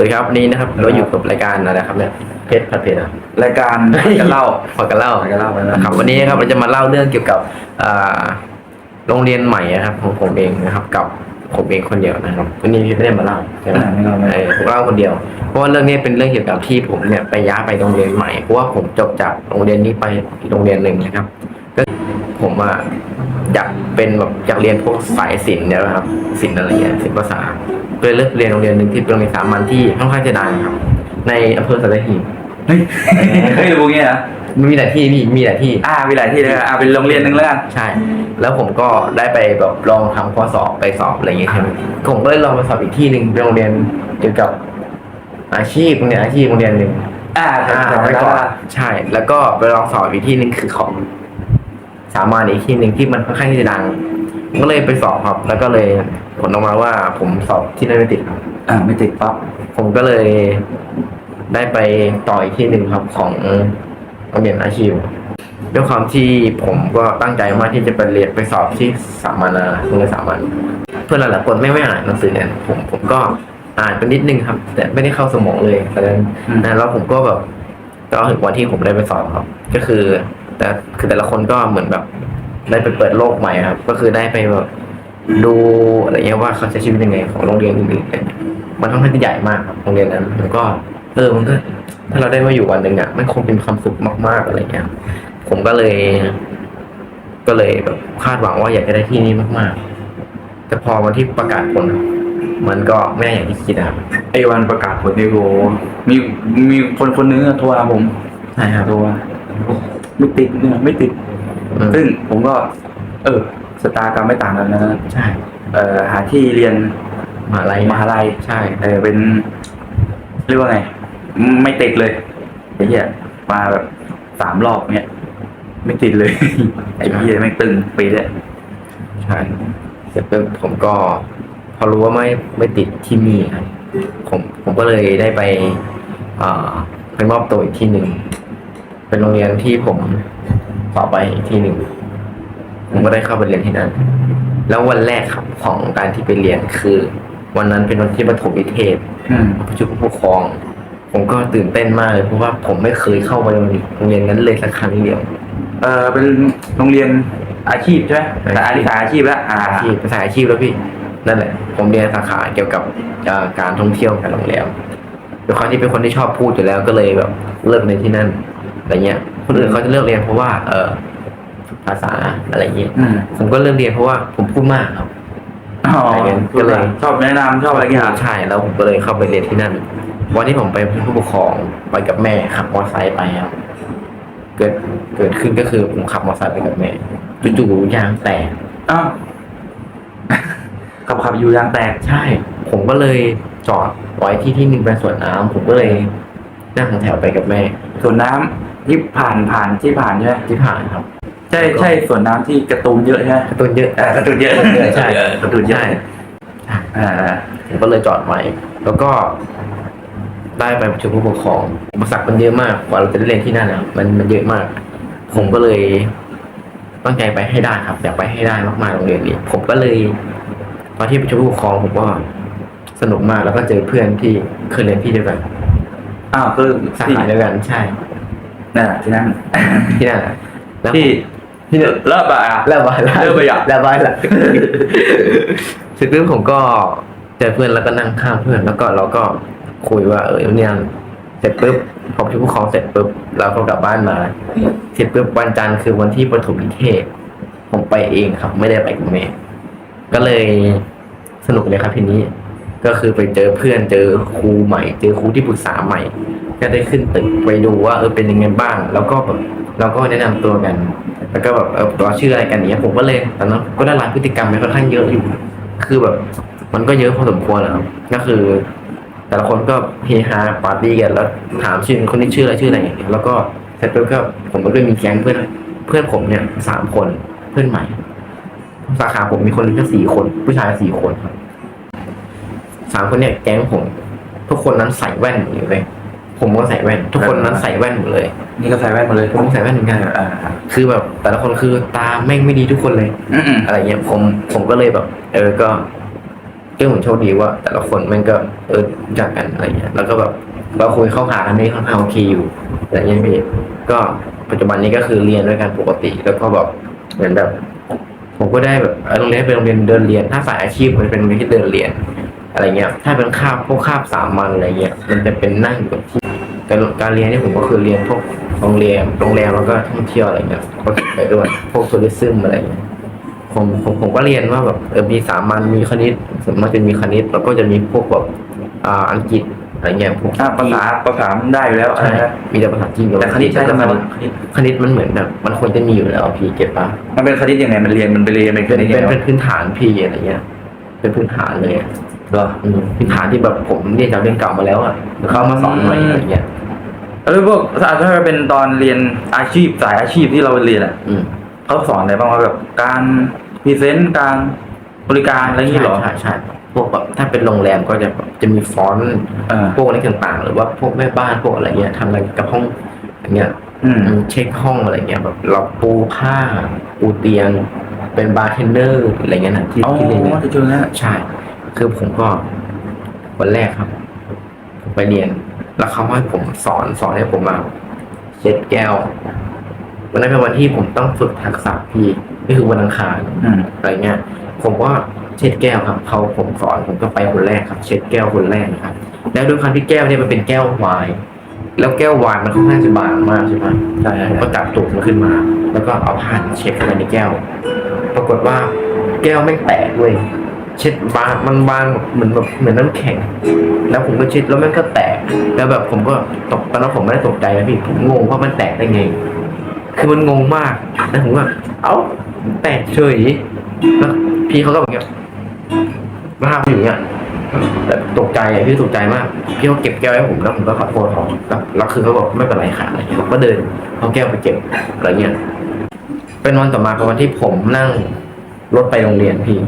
สวัสดีครับวันนี้นะครับเราอยู่กับรายการอะไรครับเนี่ยเพชรผัดเผ็ดอะรายการจะเล่าพอกันเล่าพอกันเล่าไปแล้วครับวันนี้นะครับเราจะมาเล่าเรื่องเกี่ยวกับอ่าโรงเรียนใหม่นะครับของผมเองนะครับ กับผมเองคนเดียวนะครับวันนี้พี่ไม่ได้มาเล่าใช่ไหมไม่เล่าไม่เอเล่าอผมเล่าคนเดียว เพราะว่าเรื่องนี้เป็นเรื่องเกี่ยวกับที่ผมเนี่ยไปย้ายไปโรงเรียนใหม่เพราะว่าผมจบจากโรงเรียนนี้ไปอีกโรงเรียนหนึ่งนะครับ ก็ผมอะอยากเป็นแบบอยากเรียนพวกสายศิลป์เนี่ยนะครับศิลป์อะไรเงี้ยศิลป์ภาษาก็ เลยเลือกเรียนโรงเรียนหนึ่งที่เป็นโรงเรียนสามัญที่ค่อนข้างจะดังครับ ในอำเภอสัตหีบเฮ้ยเฮ้ยรู้เงี้ยเหรอมีหลายที่พี่มีหลายที่ อ่ามีหลายที่เลยอ่าเป็นโรงเรียนหนึ่งแล้วกันใช่ แล้วผมก็ได้ไปแบบลองทำข้อสอบไปสอบอะไรอย่างเงี้ยใช่ไหมผมก็เลยลองไปสอบอีกที่หนึ่งเป็นโรงเรียนเกี่ยวกับอาชีพโรงเรียนอาชีพโรงเรียนหนึ่งอ่าอ่าแต่ไปไม่ก่ก่ออนนใช่ แล้วก็ไปลองสอบอีกที่หนึ่งคือของสามัญอีกที่หนึ่งที่มันค่อนข้างที่จะดังผม ก็เลยไปสอบครับ แล้วก็เลยผลออกมาว่าผมสอบที่นั่นไม่ติดครับ อ่าไม่ติดปั๊บผมก็เลยได้ไปต่ออีกที่หนึ่งครับของโรงเรียนอาชีพด้วยความที่ผมก็ตั้งใจมากที่จะไปเรียนไปสอบที่สามัญนะโรงเรียนสามัญเพื่อนหลายๆคนไม่ไม่อ่านหนังสือเนี่ยผมผมก็อ่านไปนิดนึงครับ แต่ไม่ได้เข้าสมองเลยตอนนั้นนะแล้วผมก็แบบก็ถึงวันที่ผมได้ไปสอบครับ ก็คือ แต่คือแต่ละคนก็เหมือนแบบ ได้ไปเปิดโลกใหม่ครับ ก็คือได้ไปแบบดูอะไรเงี้ยว่าเขาใช้ชีวิตยังไงของโรงเรียนอื่นๆเนี่ยมันค่อนข้างที่ใหญ่มากครับโรงเรียนนั้นแล้วก็เออมันก็ถ้าเราได้มาอยู่วันหนึ่งอะมันคงเป็นความสุขมากๆอะไรเงี้ยผมก็เลย ก็เลยแบบคาดหวังว่าอยากจะได้ที่นี่มากๆ แต่พอวันที่ประกาศผลอะมันก็ไม่ได้อย่างที่คิดนะครับไอ้วันประกาศผลนี่โหมีมีคนคนนึงอะโทรหาผมใช่ครับโทรมาไม่ติดเนี่ยไม่ติด อืมซึ่งผมก็ เออสตากรรมไม่ต่างกันนะใช่เอ่อหาที่เรียนมหาลัยมหาลัยใช่ เออเป็นเรียกว่าไง ไม่ติดเลยไอ้เหี้ยมาแบบสามรอบเนี้ยไม่ติดเลยไอ้เหี้ยไม่งตึงปีเลยใช่เสร็จปุ๊บผมก็ พอรู้ว่าไม่ไม่ติดที่นี่ครับผมผมก็เลยได้ไปอ่าไปมอบตัวอีกที่หนึ่งเป็นโรงเรียนที่ผม ต่อไปอีกที่หนึ่งผมก็ได้เข้าไปเรียนที่นั่น แล้ววันแรกครับของการที่ไปเรียนคือ วันนั้นเป็นวันที่ปฐมนิเทศอืมประชุมผู้ปกครอง ผมก็ตื่นเต้นมากเลยเพราะว่าผมไม่เคยเข้าไปโรงเรียนนั้นเลยสักครั้งเดียว เออเป็นโรงเรียนอาชีพใช่ไหมแต่อาสายอาชีพแล้วอ่าอาชีพภาษาอาชีพแล้วพี่ นั่นแหละ ผมเรียนสาขาเกี่ยวกับเอ่อการท่องเที่ยวการโรงแรมด้วยความที่เป็นคนที่ชอบพูดอยู่แล้วก็เลยแบบเลือกในที่นั่น อะไรเงี้ย คนอื่นเขาจะเลือกเรียนเพราะว่า เออภาษาอะไรเงี้ยอืมผมก็เลือกเรียนเพราะว่าผมพูดมากครับ อ๋อก็เลย ชอบแนะนำชอบอะไรอย่างเงี้ยใช่แล้วผมก็เลยเข้าไปเรียนที่นั่น วันที่ผมไปเป็นผู้ปกครองไปกับแม่ขับมอเตอร์ไซค์ไปครับเกิดเกิดขึ้นก็คือผมขับมอเตอร์ไซค์ไปกับแม่จู่ๆยางแตก อ้าวขับขับอยู่ยางแตก ใช่ ผมก็เลยจอดไว้ที่ที่หนึ่งเป็นสวนน้ำผมก็เลยนั่งแถวไปกับแม่ ส่วนน้ำ ที่ผ่านผ่านที่ผ่านใช่ไหมที่ผ่านครับ ใช่ใช่ส่วนน้ำที่การะตูนเยอะใช่ไหมกระตุ้นเยอะอ่าการะตูนเยอะใช่การะตูนเยอะ ใช่อ่าผมก็เลยจอดไว้ แล้วก็ได้ไปประชุมผู้ปกครองอุปสรรคมันเยอะมากกว่าเราจะได้เรียนที่นั่นอะมันมันเยอะมาก ผมก็เลยตั้งใจไปให้ได้ครับ อยากไปให้ได้มากๆโรงเรียนนี้ผมก็เลยตอนที่ประชุมผู้ปกครองผมก็สนุกมากแล้วก็เจอเพื่อนที่เคยเรียนที่เดียวกันอ้าวคือสาที่ขาเดียวกันใช่ นั่นแหละที่นั่นที่นั่นแหละแล้วที่ที่เนี่ยเลิกอะอะเริ่มไปเริ่มไปอะเริ่มไปละเสร็จปุ๊บผมก็เจอเพื่อนแล้วก็นั่งข้างเพื่อนแล้วก็เราก็คุยว่าเออเนี่ยเสร็จปุ๊บพอประชุมผู้ปกครองเสร็จปุ๊บเราก็กลับบ้านมา เสร็จปุ๊บวันจันทร์คือวันที่ประถมนิเทศ ผมไปเองครับ ไม่ได้ไปกับแม่ก็เลยสนุกเลยครับทีนี้ ก็คือไปเจอเพื่อนเจอครูใหม่ เจอครูที่ปรึกษาใหม่ ก็ได้ขึ้นตึกไปดูว่าเออเป็นยังไงบ้าง แล้วก็แบบเราก็แนะนำตัวกัน แล้วก็แบบเออเราชื่ออะไรกันเนี้ยผมก็เลยตอนนั้นก็ได้รับพฤติกรรมไปค่อนข้างเยอะอยู่ คือแบบมันก็เยอะพอสมควรนะครับก็คือ แต่ละคนก็เฮฮาปาร์ตี้กันแล้วถามชื่อคนนี้ชื่ออะไรชื่ออะไรอย่างเงี้ยแล้วก็เสร็จปุ๊บก็ผมก็ได้มีแก๊งเพื่อนเพื่อนผมเนี่ยสามคนเพื่อนใหม่สาขาผมมีคนแค่สี่คน ผู้ชายสี่คนครับ สามคนเนี่ยแก๊งผม ทุกคนนั้นใส่แว่นหมดเลยผมก็ใส่แว่น ทุกคนนั้นใส่แว่นหมดเลย นี่ก็ใส่แว่นมาเลยผมก็ใส่แว่นเหมือนกันอ่าคือแบบแต่ละคนคือตาแม่งไม่ดีทุกคนเลยอืมอืมอะไรเงี้ยผมผมก็เลยแบบ เออก็ก็เหมือนโชคดีว่า แต่ละคนมันก็เออรู้จักกันอะไรเงี้ย แล้วก็แบบเราคุยเข้าหากันได้ค่อนข้างโอเคอยู่อะไรเงี้ยพี่ก็ปัจจุบันนี้ก็คือเรียนด้วยกันปกติ แล้วก็แบบเหมือนแบบ ผมก็ได้แบบเออโรงเรียนเป็นโรงเรียนเดินเรียน ถ้าสายอาชีพมันเป็นโรงเรียนที่เดินเรียน อะไรเงี้ย ถ้าเป็นคาบพวกคาบสามัญอะไรเงี้ย มันจะเป็นนั่งอยู่กับที่แต่การเรียนนี่ผมก็คือเรียนพวกโรงแรมโรงแรมแล้วก็ท่องเที่ยวอะไรเงี้ยก็ไปด้วยพวกทัวริซึมอะไรเงี้ยผมผมผมก็เรียนว่าแบบเออมีสามัญมีคณิตส่วนมากจะมีคณิตแล้วก็จะมีพวกแบบอ่าอังกฤษอะไรเงี้ยพวกอะภาษาภาษามันได้อยู่แล้วอะไรใช่นะมีแต่ภาษาจีนกับแต่คณิตใช่ทำไมควะณิตคณิตคณิตมันเหมือนแบบมันควรจะมีอยู่แล้วพี่เก็บปะมันเป็นคณิตยังไงมันเรียนมันไปเรียนเป็นคเป็นณิตเป็ยันงไงเป็นพื้นฐานพี่อะไรเงี้ยเป็นพื้นฐานเลยอะเหรออืมพื้นฐานที่แบบผมเรียนจากเรียนเก่ามาแล้วอะแล้วเขามาสอนใหม่อะไรเงี้ยแล้วพวกถ้าถ้าเป็นตอนเรียนอาชีพสายอาชีพที่เราเรียนอะอืมเขาสอนอะไรบ้างว่าแบบการพรีเซนต์การบริการอะไรอย่างงี้เหรอใช่ใช่พวกแบบถ้าเป็นโรงแรมก็จะแบบจะมีฟอนต์เออพวกอะไรต่างๆ หรือว่าพวกแม่บ้านพวกอะไรเงี้ยทำอะไรกับห้องอย่างเงี้ยอืมเช็คห้องอะไรเงี้ยแบบเราปูผ้าปูเตียง เป็นบาร์เทนเดอร์อะไรเงี้ยนะที่อ๋อที่เรียนเนี่ยจะเจอแล้วใช่ คือผมก็วันแรกครับ ผมไปเรียน แล้วเขาให้ผมสอนสอนให้ผมมาเช็ดแก้ววันนั้นเป็นวันที่ผมต้องฝึกทักษะพี่ก็คือวันอังคารอืมอะไรเงี้ยผมก็เช็ดแก้วครับเขาผมสอนผมก็ไปคนแรกครับ เช็ดแก้วคนแรกนะครับ แล้วด้วยความที่แก้วเนี่ยมันเป็นแก้วไวน์แล้วแก้วไวน์มันค่อนข้างจะบางมากใช่ไหมใช่ใช่ผมก็จับตูดมันขึ้นมา แล้วก็เอาผ้าเช็ดเข้าไปในแก้ว ปรากฏว่าแก้วไม่งแตกเว้ย เช็ดบางมันบางแบบเหมือนแบบเหมือนน้ำแข็ง แล้วผมก็เช็ดแล้วมันก็แตก แล้วแบบผมก็ตกตอนนั้นผมไม่ได้ตกใจนะพี่ผมงงว่ามันแตกได้ไง คือมันงงมากแล้วผมว่าเอ้าแตกเฉยแล้วพี่เขาก็แบบเงี้ยมาทำอย่างเงี้ยแบบตกใจอะพี่ตกใจมากพี่เขาเก็บแก้วให้ผมแล้วผมก็ขอโทษเขาแล้วแล้วคือเขาบอกไม่เป็นไรค่ะอะไรเงี้ยผมก็เดินเอาแก้วไปเก็บอะไรเงี้ยเป็นวันต่อมาเป็นวันที่ผมนั่งรถไปโรงเรียนพี่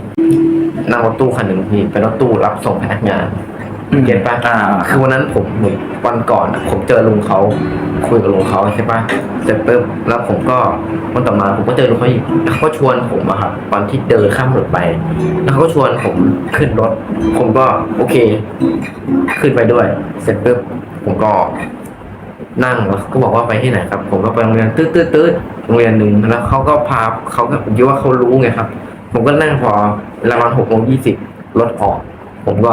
นั่งรถตู้คันหนึ่งพี่เป็นรถตู้รับส่งพนักงานเก็ตปะอ่าคือวันนั้นผมเหมือนวันก่อนอะผมเจอลุงเขาคุยกับลุงเขาใช่ปะเสร็จปุ๊บแล้วผมก็วันต่อมาผมก็เจอลุงเขาอีกแล้วเขาก็ชวนผมอะครับตอนที่เดินข้ามถนนไป แล้วเขาก็ชวนผมขึ้นรถ ผมก็โอเค ขึ้นไปด้วย เสร็จปุ๊บผมก็นั่งแล้วเขาก็บอกว่าไปที่ไหนครับ ผมก็ไปโรงเรียนตืดตืดตืดโรงเรียนหนึ่งแล้วเขาก็พาเขาก็ผมคิดว่าเขารู้ไงครับ ผมก็นั่งพอเวลาประมาณหกโมงยี่สิบรถออก ผมก็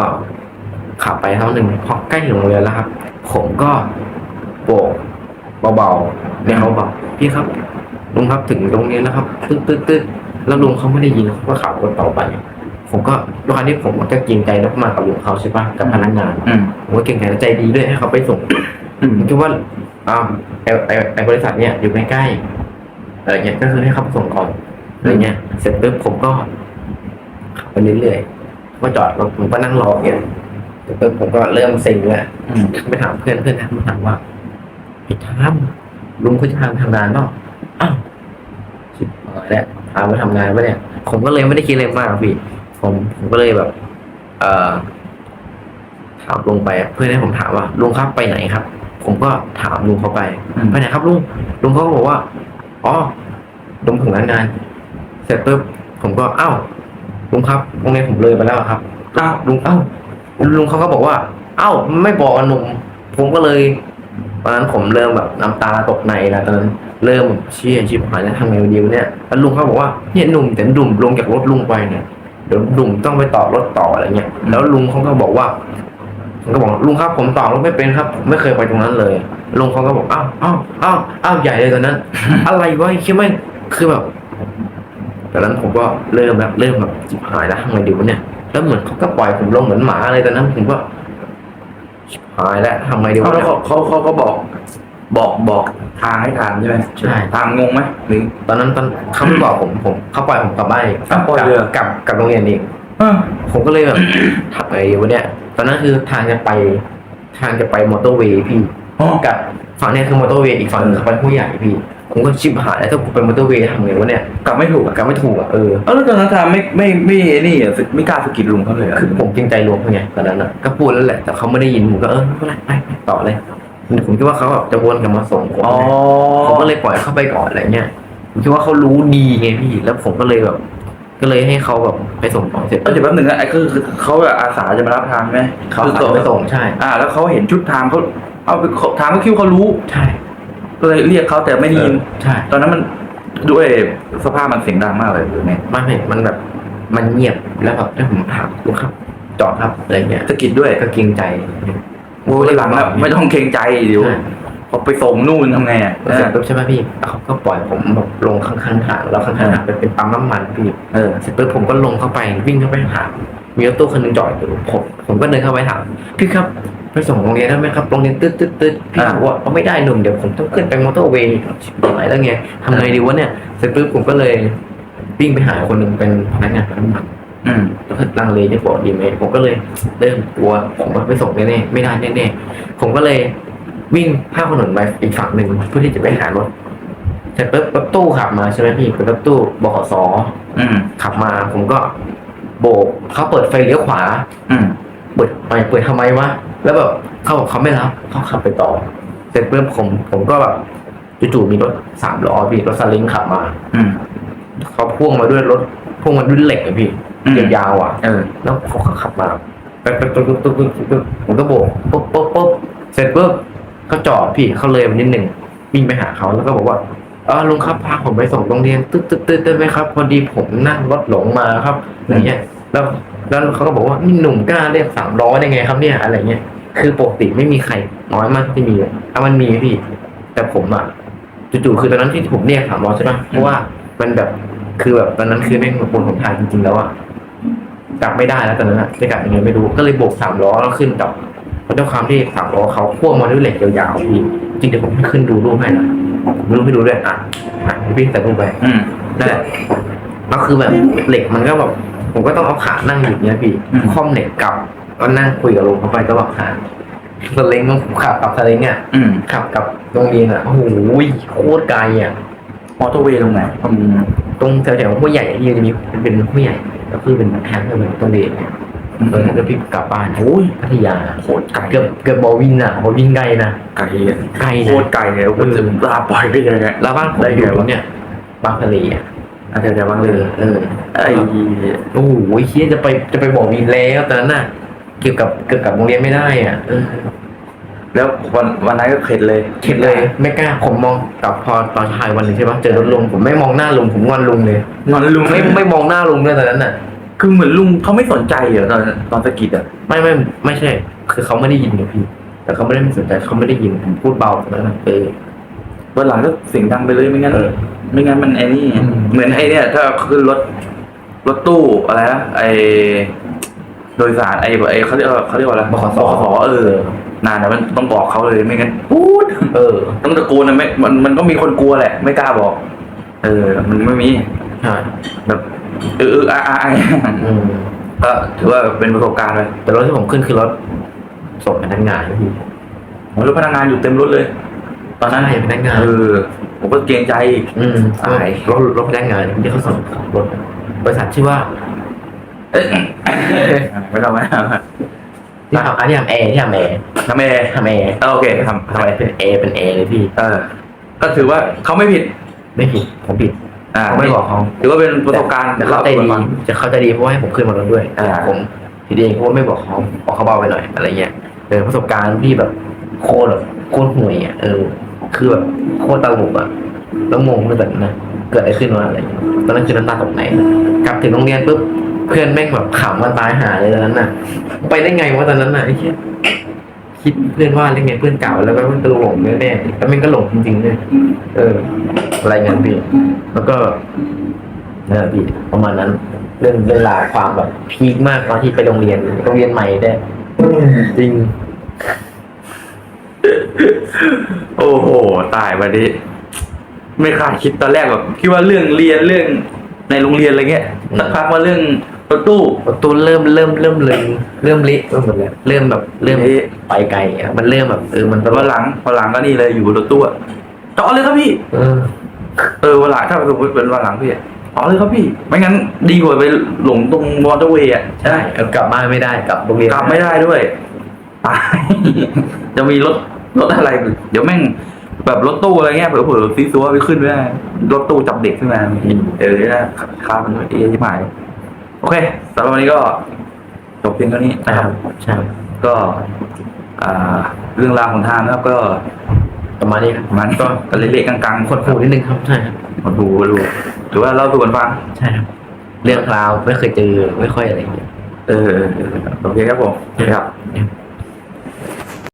ขับไปเท่าหนึ่งพอใกล้ถึงโรงเรียนแล้วครับ ผมก็โบกเบาๆเนี่ยเขาบอกพี่ครับลุงครับถึงโรงเรียนแล้วครับตึ๊ดตึ๊ดตึ๊ดแล้วลุงเขาไม่ได้ยินเขาก็ขับรถต่อไป ผมก็ด้วยความที่ผมก็เกรงใจแล้วมากับลุงเขาใช่ปะกับพนักงานอืมผมก็เกรงใจและใจดีด้วยให้เขาไปส่งอืมผมคิดว่าอ่าไอไอไอบริษัทเนี่ยอยู่ใกล้ๆอะไรเงี้ยก็คือให้เขาไปส่งก่อน อะไรเงี้ย เสร็จปุ๊บผมก็ขับไปเรื่อยๆก็จอดรถผมก็นั่งรอเงี้ยเสร็จปุ๊บผมก็เริ่มเซ็งแล้วอืมไปถามเพื่อนเพื่อนถามถามว่าไอ้ทามลุงเขาจะทำทำงานเปล่าอ้าวชิบหายแล้วพามาทำงานปะเนี่ย ผมก็เลยไม่ได้คิดอะไรมากพี่ ผมผมก็เลยแบบ เอ่อถามลุงไป เพื่อนให้ผมถามว่าลุงครับไปไหนครับ ผมก็ถามลุงเขาไปอืมไปไหนครับลุงลุงเขาก็บอกว่าอ๋อลุงถึงร้านงาน เสร็จปุ๊บผมก็เอ้าลุงครับโรงเรียนผมเลยไปแล้วครับอ้าวลุงเอ้าลุงเขาก็บอกว่า เอ้าไม่บอกหนุ่มผมก็เลยตอนนั้นผมเริ่มแบบน้ำตาตกในแล้วตอนนั้นเริ่มเชี่ยชิบหายแล้วทำไงดีวะเนี่ยแล้วลุงเขาบอกว่าเนี่ยหนุ่มแต่หนุ่มลงจากรถลุงไปเนี่ยเดี๋ยวหนุ่มต้องไปต่อรถต่ออะไรเงี้ยแล้วลุงเขาก็บอกว่าผมก็บอกลุงครับผมต่อรถไม่เป็นครับ ไม่เคยไปตรงนั้นเลยลุงเขาก็บอกอ้าวอ้าวอ้าวอ้าวใหญ่เลยตอนนั้น อะไรวะคิดไม่คือแบบ ตอนนั้นผมก็เริ่มแบบเริ่มแบบจิบหายแล้วทำไงดีวะเนี่ยแล้วเหมือนเขาก็ปล่อยผมลงเหมือนหมาอะไรตอนนั้นผมก็ชิบหายแล้วทำไงดีเขาวะแล้วเนี่ยเขาเขาเขาก็บอก บอกบอกทางให้ทางใช่ไหมใช่ ทางงงไหมหรือ ตอนนั้นตอนเขาไม่บอกผมผมเขาปล่อยผมกลับบ้านอีกอ้าวปล่อยกลัเลยเหรอ กลับกลับโรงเรียนอีก เออผมก็เลยแบบ ทำไงดีวะเนี่ย ตอนนั้นคือทางจะไป ทางจะไปมอเตอร์เวย์พี่ อ๋อ กับฝั่งเนี้ยคือมอเตอร์เวย์อีกฝั่งหนึงคือไปผู้ใหญ่พี่ ผมก็ชิบหายแล้วถ้ากูไปมอเตอร์เวย์ทำไงวะเนี่ยกลับไม่ถูกอะกลับไม่ถูกอะเออเออแล้วตอนนั้นทางไม่ไม่ไม่ไอ้นี่อะไม่กล้าสะกิดลุงเขาเลยอะคือผมเกรงใจรวมเขาไงตอนนั้นอะก็พูดแล้วแหละแต่เขาไม่ได้ยินผมก็เออไม่เป็นไรไปไปต่อเลยผมคิดว่าเขาแบบจะวนกลับมาส่งผมอ๋อไงผมก็เลยปล่อยเข้าไปก่อนอะไรเงี้ยผมคิดว่าเขารู้ดีไงพี่แล้วผมก็เลยแบบก็เลยให้เขาแบบไปส่งของเสร็จเออเดี๋ยวแป๊บหนึงนะไอ้คือคือเขาแบบอาสาจะมารับทางไหมเขาคือขับไปส่งใช่ อ่า แล้วเขาเห็นชุดทางเขาเอาไปทางเขาคิดวาเขารู้ใช่ ก็เลยเรียกเขาแต่ไม่ได้ยิน ใช่ ตอนนั้นมันด้วยสภาพมันเสียงดังมากเลยหรือไงมันเห็นมันแบบ มันเงียบแล้วแบบถ้าผมถามลูกครับ จอดครับอะไรเงี้ยสะกิดด้วยก็เกรงใจ โอ้ยหลังอะไม่ต้องเกรงใจเดี๋ยวใช่พอไปส่งนู่นทำไงอะเสร็จปุ๊บใช่ไหมพี่แล้วเขาก็ปล่อยผมแบบลงข้างๆทางแล้วข้างๆทางเป็นเป็นปั๊มน้ำมันพี่เออเสร็จปุ๊บผมก็ลงเข้าไปวิ่งเข้าไปถามมีรถตู้คันหนึงจอดอยู่ผมผมก็เดินเข้าไปถามพี่ครับ ไปส่งโรงเรียนได้ไหมครับโรงเรียนตึ๊ดตึ๊ดตึ๊ดพี่อ่าบอกว่าเอาไม่ได้หนุ่มเดี๋ยวผมต้องขึ้นไปมอเตอร์เวย์ชิบหายแล้วไงทำไงดีวะเนี่ยเสร็จปุ๊บผมก็เลยวิ่งไปหาคนหนึ่งเป็นพนักงานปั๊มน้ำมันอืมแล้วก็ลังเลจะบอกดีไหมผมก็เลยเริ่มกลัวผมว่าไปส่งแน่ๆไม่ได้แน่ๆผมก็เลยวิ่งข้ามถนนไปอีกฝั่งหนึ่งเพื่อที่จะไปหารถเสร็จปุ๊บรถตู้ขับมาใช่ไหมพี่เป็นรถตู้บขสอืมขับมา ผมก็โบกเขาเปิดไฟเลี้ยวขวา อืม เปิดไปเปิดทำไมวะแล้วแบบเขาบอกเขาไม่รับเขาขับไปต่อ เสร็จปุ๊บผม ผมก็แบบจู่ๆมีรถสามล้อพี่รถซาเล้งขับมา อืมเขาพ่วงมาด้วยรถพ่วงมาด้วยเหล็กอะพี่อืมยาวๆอะเออแล้วเขาก็ขับมาไปไปปุ๊บปุ๊บปุ๊บปุ๊บปุ๊บผมก็โบกปุ๊บปุ๊บปุ๊บเสร็จปุ๊บก็จอดพี่เขาเลยมานิดหนึ่งวิ่งไปหาเขาแล้วก็บอกว่าเออลุงครับพาผมไปส่งโรงเรียนตึ๊ดตึ๊ดตึ๊ดได้ไหมครับ พอดีผมนั่งรถหลงมาครับอะไรเงี้ยแล้ว แล้วเขาก็บอกว่านี่หนุ่มกล้าเรียกสามล้อได้ไงครับเนี่ยอะไรเงี้ยคือปกติไม่มีใครน้อยมากที่มีถ้ามันมีพี่ แต่ผมอะจู่ๆคือตอนนั้นที่ผมเรียกสามล้อใช่ปะเพราะว่ามันแบบคือแบบตอนนั้นคือแม่งมาปนผมทางจริงๆแล้วอะกลับไม่ได้แล้วตอนนั้นอะจะกลับยังไงไม่รู้ก็เลยโบกสามล้อแล้วขึ้นกลับเพราะด้วยความที่สามล้อเขาพ่วงมาด้วยเหล็กยาวๆพี่จริงๆเดี๋ยวผมให้ขึ้นดูรูปให้นะผมรูปให้ดูด้วยอะอะพี่แต่รูปไปอืมนั่นแหละก็คือแบบเหล็กมันก็แบบ ผมก็ต้องเอาขานั่งอยู่เนี่ยพี่อืมคล่อมเหล็กกลับก็นั่งคุยกับลุงเข้าไปก็บอกหาสเล้งต้องขับกับสเล้งอะอืมขับกับโรงเรียนอะโอ้โหโคตรไกลอะมอเตอร์เวย์ตรงไหนอืมตรงแถวๆห้วยใหญ่ที่จะมีเป็นห้วยใหญ่ก็คือเป็นแทงก์เป็นต้นเดชเนี่ยเออแล้วพี่กลับบ้านโอ้ยพัทยาโคตรไกลเกือบเกือบบอวินอะบอวินไกลนะไกลอะไกลโคนะตรไกลเลยว่าจะลาปล่อยได้ยังไงแล้วบ้านผมได้อไงยู่วะเนี่ยบางทะเลอะ อาจจะบ้างเอเลยอเออไอ้โอ้โหเฮียจะไปจะไปบอวินแล้วตอนนั้นน่ะ เกี่ยวกับเกี่ยวกับโรงเรียนไม่ได้อะเออแล้ววันวันนั้นก็เข็ดเลยเข็ดเลย ไม่กล้าผมมองกลับพอตอนชายวันหนึ่งใช่ปะเจอรถลุงผมไม่มองหน้าลุงผมงอนลุงเลยงอนลุงไม่ไม่มองหน้าลุงเลยตอนนั้นน่ะ คือเหมือนลุงเขาไม่สนใจเหรอตอนตอนสะกิดอะไม่ไม่ไม่ใช่ คือเขาไม่ได้ยินไงพี่แต่เขาไม่ได้สนใจเขาไม่ได้ยินผมพูดเบาตอนนั้นน่ะเออวันหลังก็เสียงดังไปเลยไม่งั้นเออ ไม่งั้นมันไอ้นี่ อืม เหมือนไอ้เนี่ย ถ้าขึ้นรถรถตู้อะไรนะไอโดยสารไอไอเขาเรียกว่าเขาเรียกว่าอะไรบขสบขสเออนานนะมันต้องบอกเขาเลยไม่งั้นพูดเออต้องตะโกนนะไม่มันมันก็มีคนกลัวแหละ ไม่กล้าบอก เออ มันไม่มีใช่แบบเออเอออาอาอืมก็ถือว่าเป็นประสบการณ์เลยแต่รถที่ผมขึ้นคือรถส่งพนักงานพี่ผมรถพนักงานอยู่เต็มรถเลย ตอนนั้นใช่พนักงานเออผมก็เกรงใจอีกอืมตายรถรถพนักงานที่เขาส่งขับรถบริษัทชื่อว่าเอ้ยไม่ต้องไม่ต้องที่ทำอันที่ทำแอร์ที่ทำแอร์ทำไมทำแอร์เออโอเคทำทำไมเป็นแอร์เป็นแอร์เลยพี่ เออ ก็ถือว่าเขาไม่ผิด ไม่ผิดผมผิดอ่าเขาไม่บอกเขาถือว่าเป็นประสบการณ์แต่เขาใจดีฟังจะเขาใจดีเพราะว่าให้ผมขึ้นมารถด้วยอ่าผมทีเดียวเพราะว่าไม่บอกเขาบอกเขาเบาไปหน่อยอะไรเงี้ยเออประสบการณ์ที่แบบโคตรแบบโคตรห่วยอะเออ คือแบบโคตรตลกอะแล้วงงเลยแบบนะเกิดอะไรขึ้นวะอะไรเงี้ยตอนนั้นคือน้ำตาตกไหนกลับถึงโรงเรียนปุ๊บเพื่อนแม่งแบบขำมันตายหาเลยตอนนั้นน่ะ ไปได้ไงวะตอนนั้นน่ะไอ้เหี้ยคิดเพื่อนว่าได้ไงเพื่อนเก่าแล้วก็มันก็หลงแน่ๆแล้วมันก็หลงจริงๆเลยเอออะไรเงี้ยพี่แล้วก็นั่นแหละพี่ประมาณนั้น เรื่องเวลาวความแบบพีคมากตอนที่ไปโรงเรียนโรงเรียนใหม่ได้จริง โอ้โห ตายวันนี้ ไม่คาดคิดตอนแรกแบบคิดว่าเรื่องเรียนเรื่องในโรงเรียนอะไรเงี้ยอืมสักพักมาเรื่องรถตู้ ประตูเริ่มเริ่มเริ่มเลยเริ่มเละเริ่มหมดแล้วเริ่มแบบเริ่มเละ ไปไกลอะมันเริ่มแบบเออมันตลวันกหลังวันหลังก็นี่เลยอยู่บนรถตู้อะจอดเลยครับพี่ เออเออวันหลังถ้าสมมติเป็นวันหลังพี่อ๋อเลยครับพี่ ไม่งั้นดีกว่าไปหลงตรงมอเตอร์เวย์อะใช่เอากลับบ้านไม่ได้กลับโรงเรียนกลับไม่ได้ด้วย ตาย จะมีรถรถอะไร เดี๋ยวแม่งแบบรถตู้อะไรเงี้ยเผื่อๆซีซัวไปขึ้นไม่ได้รถตู้จับเด็กขึ้นมาเออเนี่ยค้ามันเอ๊ะที่หมายโอเคสำหรับวันนี้ก็จบเพียงเท่านี้นะนะคครัรับบใช่ก็อ่าเรื่องราวของทางนะครับก็ประมาณนี้ครับมันก็กันเละๆกลางๆคนหูนิดนึงครับใช่ครับคนหูรู้หรือว่าเราสู่กันฟังใช่ครับเรื่องราวไม่เคยเจอไม่ค่อยอะไรอย่างเงี้ยเออเออเออโอเคครับผมโอเคครับเนี่ย